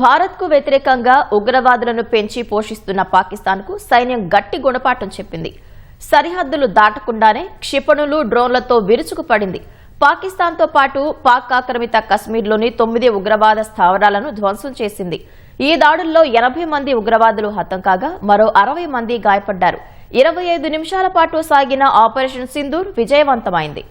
భారత్కు వ్యతిరేకంగా ఉగ్రవాదులను పెంచి పోషిస్తున్న పాకిస్తాన్కు సైన్యం గట్టి గుణపాఠం చెప్పింది. సరిహద్దులు దాటకుండానే క్షిపణులు డ్రోన్లతో విరుచుకుపడింది పాకిస్తాన్తో పాటు పాక్ ఆక్రమిత కశ్మీర్లోని తొమ్మిది ఉగ్రవాద స్థావరాలను ధ్వంసం చేసింది. ఈ దాడుల్లో ఎనభై మంది ఉగ్రవాదులు హతం కాగా మరో అరవై మంది గాయపడ్డారు. ఇరవై ఐదు నిమిషాల పాటు సాగిన ఆపరేషన్ సింధూర్ విజయవంతమైంది.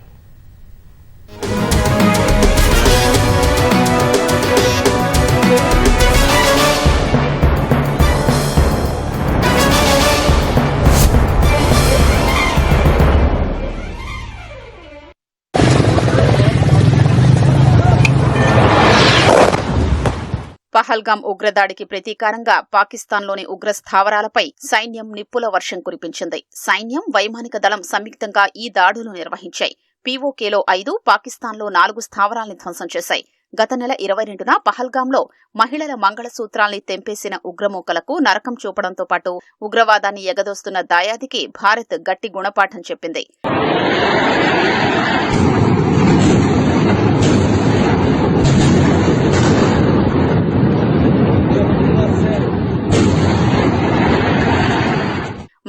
పహల్గాం ఉగ్రదాడికి ప్రతీకారంగా పాకిస్తాన్లోని ఉగ్ర స్థావరాలపై సైన్యం నిప్పుల వర్షం కురిపించింది. సైన్యం వైమానిక దళం సంయుక్తంగా ఈ దాడులు నిర్వహించాయి. పీఓకేలో ఐదు పాకిస్తాన్లో నాలుగు స్థావరాల్ని ధ్వంసం చేశాయి. గత నెల ఇరవై రెండున పహల్గాంలో మహిళల మంగళసూత్రాల్ని తెంపేసిన ఉగ్రమూకలకు నరకం చూపడంతో పాటు ఉగ్రవాదాన్ని ఎగదోస్తున్న దాయాదికి భారత్ గట్టి గుణపాఠం చెప్పింది.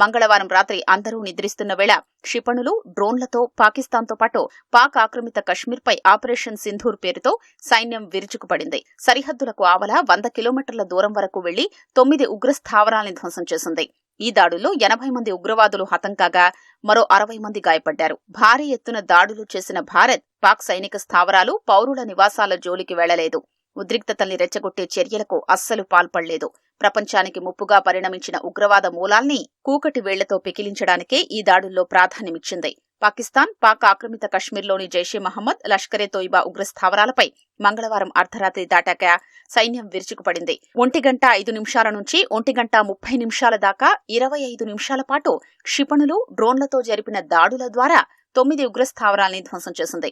మంగళవారం రాత్రి అందరూ నిద్రిస్తున్న వేళ క్షిపణులు డ్రోన్లతో పాకిస్తాన్తో పాటు పాక్ ఆక్రమిత కశ్మీర్పై ఆపరేషన్ సింధూర్ పేరుతో సైన్యం విరుచుకుపడింది. సరిహద్దులకు ఆవల వంద కిలోమీటర్ల దూరం వరకు వెళ్ళి తొమ్మిది ఉగ్ర స్థావరాల్ని ధ్వంసం చేసింది. ఈ దాడుల్లో ఎనభై మంది ఉగ్రవాదులు హతం కాగా మరో అరవై మంది గాయపడ్డారు. భారీ ఎత్తున దాడులు చేసిన భారత్ పాక్ సైనిక స్థావరాలు పౌరుల నివాసాల జోలికి వెళ్ళలేదు. ఉద్రిక్తతల్ని రెచ్చగొట్టే చర్యలకు అస్సలు పాల్పడలేదు. ప్రపంచానికి ముప్పుగా పరిణమించిన ఉగ్రవాద మూలాల్ని కూకటి వేళ్ళతో పెకిలించడానికే ఈ దాడుల్లో ప్రాధాన్యమిచ్చింది. పాకిస్తాన్ పాక్ ఆక్రమిత కశ్మీర్లోని జైషే మహమ్మద్ లష్కరే తోయిబా ఉగ్ర స్థావరాలపై మంగళవారం అర్ధరాత్రి దాటాక సైన్యం విరుచుకుపడింది. ఒంటి గంట ఐదు నిమిషాల నుంచి ఒంటి గంట ముప్పై నిమిషాల దాకా ఇరవై ఐదు నిమిషాల పాటు క్షిపణులు డ్రోన్లతో జరిపిన దాడుల ద్వారా తొమ్మిది ఉగ్ర స్థావరాల్ని ధ్వంసం చేసింది.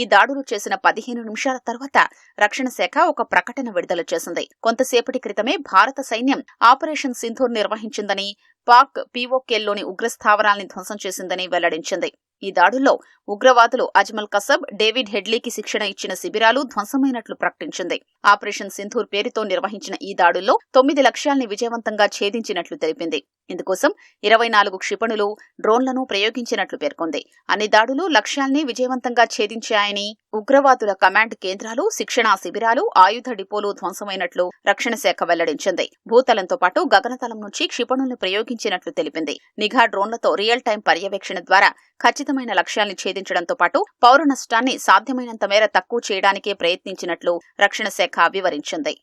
ఈ దాడులు చేసిన పదిహేను నిమిషాల తర్వాత రక్షణ శాఖ ఒక ప్రకటన విడుదల చేసింది. కొంతసేపటి క్రితమే భారత సైన్యం ఆపరేషన్ సింధూర్ నిర్వహించిందని పాక్ పీఓకేల్లోని ఉగ్ర స్థావరాల్ని ధ్వంసం చేసిందని వెల్లడించింది. ఈ దాడుల్లో ఉగ్రవాదులు అజ్మల్ కసబ్ డేవిడ్ హెడ్లీకి శిక్షణ ఇచ్చిన శిబిరాలు ధ్వంసమైనట్లు ప్రకటించింది. ఆపరేషన్ సింధూర్ పేరుతో నిర్వహించిన ఈ దాడుల్లో తొమ్మిది లక్ష్యాల్ని విజయవంతంగా ఛేదించినట్లు తెలిపింది. ఇందుకోసం ఇరవై నాలుగు క్షిపణులు డ్రోన్లను ప్రయోగించినట్లు పేర్కొంది. అన్ని దాడులు లక్ష్యాల్ని విజయవంతంగా ఛేదించాయని ఉగ్రవాదుల కమాండ్ కేంద్రాలు శిక్షణా శిబిరాలు ఆయుధ డిపోలు ధ్వంసమైనట్లు రక్షణ శాఖ వెల్లడించింది. భూతలంతో పాటు గగనతలం నుంచి క్షిపణుల్ని ప్రయోగించినట్లు తెలిపింది. నిఘా డ్రోన్లతో రియల్ టైం పర్యవేక్షణ ద్వారా ఖచ్చితమైన లక్ష్యాల్ని ఛేదించడంతో పాటు పౌర నష్టాన్ని సాధ్యమైనంత మేర తక్కువ చేయడానికే ప్రయత్నించినట్లు రక్షణ శాఖ వివరించింది.